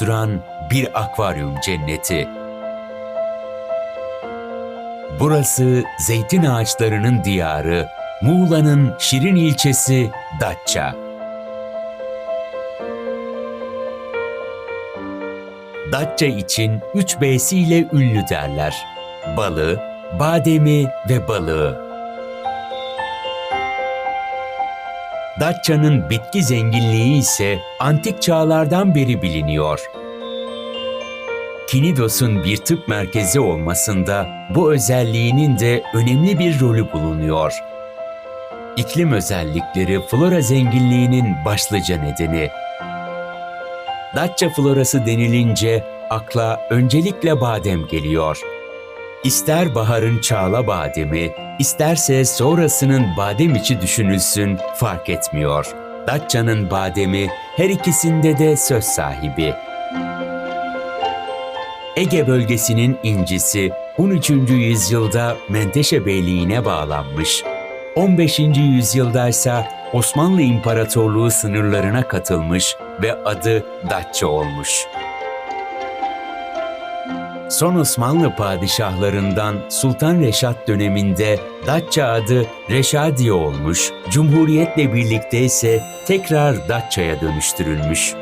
buluşturan bir akvaryum cenneti. Burası zeytin ağaçlarının diyarı, Muğla'nın Şirin ilçesi Datça. Datça için 3 B'si ile ünlü derler. Balı, bademi ve balığı. Datça'nın bitki zenginliği ise antik çağlardan beri biliniyor. Kinidos'un bir tıp merkezi olmasında bu özelliğinin de önemli bir rolü bulunuyor. İklim özellikleri flora zenginliğinin başlıca nedeni. Datça florası denilince akla öncelikle badem geliyor. İster baharın çağla bademi, isterse sonrasının badem içi düşünülsün fark etmiyor. Datça'nın bademi her ikisinde de söz sahibi. Ege bölgesinin incisi 13. yüzyılda Menteşe Beyliği'ne bağlanmış. 15. yüzyılda ise Osmanlı İmparatorluğu sınırlarına katılmış ve adı Datça olmuş. Son Osmanlı padişahlarından Sultan Reşat döneminde Datça adı Reşadiye olmuş, Cumhuriyetle birlikte ise tekrar Datça'ya dönüştürülmüş.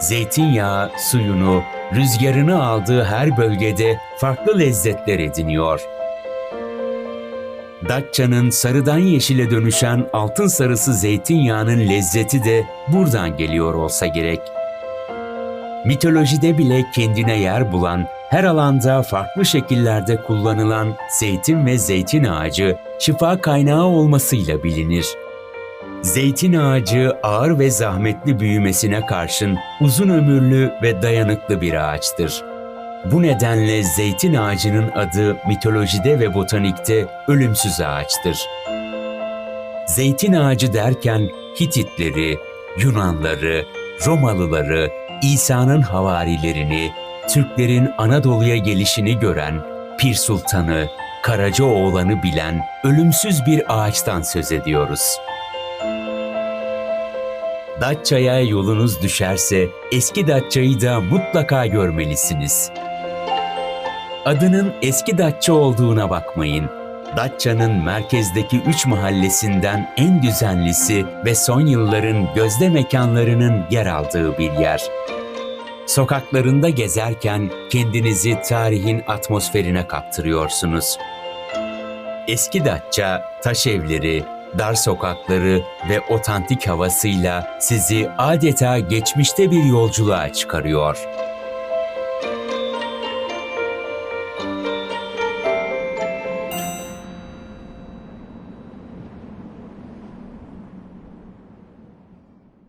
Zeytinyağı suyunu, rüzgarını aldığı her bölgede farklı lezzetler ediniyor. Datça'nın sarıdan yeşile dönüşen altın sarısı zeytinyağının lezzeti de buradan geliyor olsa gerek. Mitolojide bile kendine yer bulan, her alanda farklı şekillerde kullanılan zeytin ve zeytin ağacı şifa kaynağı olmasıyla bilinir. Zeytin ağacı ağır ve zahmetli büyümesine karşın uzun ömürlü ve dayanıklı bir ağaçtır. Bu nedenle zeytin ağacının adı mitolojide ve botanikte ölümsüz ağaçtır. Zeytin ağacı derken Hititleri, Yunanları, Romalıları, İsa'nın havarilerini, Türklerin Anadolu'ya gelişini gören, Pir Sultan'ı, Karacaoğlan'ı bilen ölümsüz bir ağaçtan söz ediyoruz. Datça'ya yolunuz düşerse eski Datça'yı da mutlaka görmelisiniz. Adının eski Datça olduğuna bakmayın. Datça'nın merkezdeki üç mahallesinden en düzenlisi ve son yılların gözde mekanlarının yer aldığı bir yer. Sokaklarında gezerken kendinizi tarihin atmosferine kaptırıyorsunuz. Eski Datça, taş evleri, dar sokakları ve otantik havasıyla sizi adeta geçmişte bir yolculuğa çıkarıyor.